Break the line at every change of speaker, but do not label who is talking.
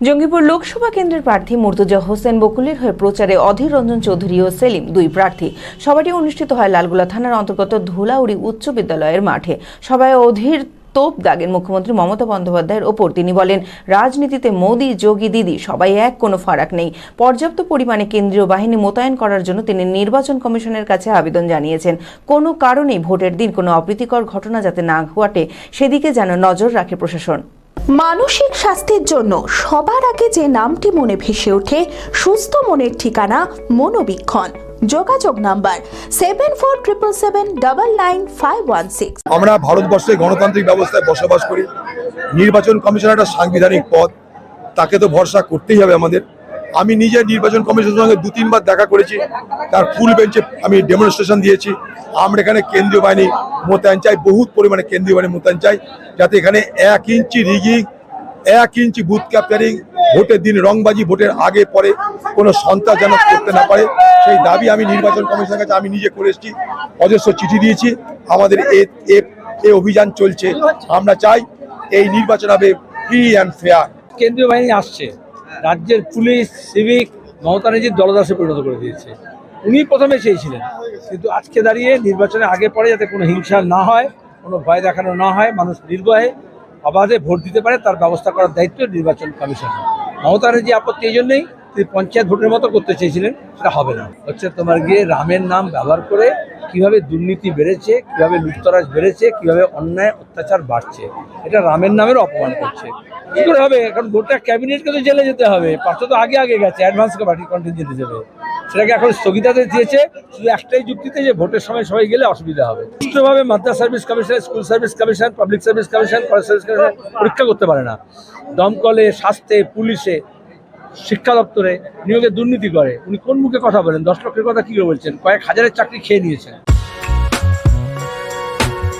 জঙ্গিপুর লোকসভা কেন্দ্রের প্রার্থী মুর্তজা হোসেন বকুলের হয়ে প্রচারে অধীর রঞ্জন চৌধুরী ও সেলিম দুই প্রার্থী। সভাটি অনুষ্ঠিত হয় লালগোলা থানার অন্তর্গত ধুলাউড়ি উচ্চ বিদ্যালয়ের মাঠে। সভায় অধীর তোপ দাগেন মুখ্যমন্ত্রী মমতা বন্দ্যোপাধ্যায়ের ওপর তিনি বলেন, রাজনীতিতে মোদি, যোগী, দিদি, সবাই এক, কোনো ফারাক নেই। পর্যাপ্ত পরিমাণে কেন্দ্রীয় বাহিনী মোতায়েন করার জন্য তিনি নির্বাচন কমিশনের কাছে আবেদন জানিয়েছেন। কোনো কারণেই ভোটের দিন কোনো অপ্রীতিকর ঘটনা যাতে না ঘটে, সেদিকে যেন নজর রাখে প্রশাসন।
মানসিক স্বাস্থ্যের জন্য সবার আগে যে নামটি মনে ভেসে ওঠে, সুস্থ মনের ঠিকানা মনোবীক্ষণ। যোগাযোগ number seven four triple seven double nine five one six
আমরা ভারতবর্ষে গণতান্ত্রিক ব্যবস্থায় বসবাস করি। নির্বাচন কমিশন একটা সাংবিধানিক পদ। তাকে তো ভরসা করতেই হবে আমাদের। আমি নিজে নির্বাচন কমিশনের সঙ্গে দু তিনবার দেখা করেছি। তার ফুল বেঞ্চে আমি ডেমনস্ট্রেশন দিয়েছি। আমরা এখানে কেন্দ্রীয় বাহিনী মোতায়েন চাই, বহুত পরিমাণে কেন্দ্রীয় বাহিনী মোতায়েন চাই, যাতে এখানে এক ইঞ্চি রিগিং, এক ইঞ্চি বুথ ক্যাপচারিং, ভোটের দিন রংবাজি ভোটের আগে পরে কোনো সন্ত্রাস যেন করতে না পারে। সেই দাবি আমি নির্বাচন কমিশনের কাছে আমি নিজে করে এসেছি, অজস্র চিঠি দিয়েছি, আমাদের এ অভিযান চলছে। আমরা চাই এই নির্বাচন হবে ফ্রি অ্যান্ড ফেয়ার
কেন্দ্রীয় বাহিনী আসছে, রাজ্যের পুলিশ সিভিক মমতা ব্যানার্জির দলদাসে পরিণত করে দিয়েছে। উনি প্রথমে চেয়েছিলেন কিন্তু আজকে দাঁড়িয়ে নির্বাচনের আগে পরে যাতে কোনো হিংসা না হয়, কোনো ভয় দেখানো না হয়, মানুষ নির্ভয়ে অবাধে ভোট দিতে পারে, তার ব্যবস্থা করার দায়িত্ব নির্বাচন কমিশন। মমতা যে আপত্তি এই জন্যই তিনি পঞ্চায়েত ভোটের মতো করতে চেয়েছিলেন, সেটা হবে না। হচ্ছে তোমার গিয়ে রামের নাম ব্যবহার করে কীভাবে দুর্নীতি বেড়েছে, কীভাবে লুটতরাজ বেড়েছে, কীভাবে অন্যায়, অত্যাচার বাড়ছে, এটা রামের নামের অপমান করছে। কি করে হবে? এখন গোটা ক্যাবিনেটকে তো জেলে যেতে হবে, পার্থ তো আগে আগে গেছে অ্যাডভান্স পার্টি কন্টিনজেন্টে যাবে সেটাকে এখন স্থগিতাদেশ দিয়েছে। শুধু একটাই যুক্তিতে যে ভোটের সময় সবাই গেলে অসুবিধা হবে। সুষ্ঠুভাবে Madras service commission, school service commission, public service commission, college service commission পরীক্ষা করতে পারে না। দমকলে, স্বাস্থ্যে, পুলিশে, শিক্ষা দপ্তরে নিয়োগে দুর্নীতি করে। উনি কোন মুখে কথা বলেন? দশ লক্ষের কথা কী বলছেন? কয়েক হাজারের চাকরি খেয়ে নিয়েছেন।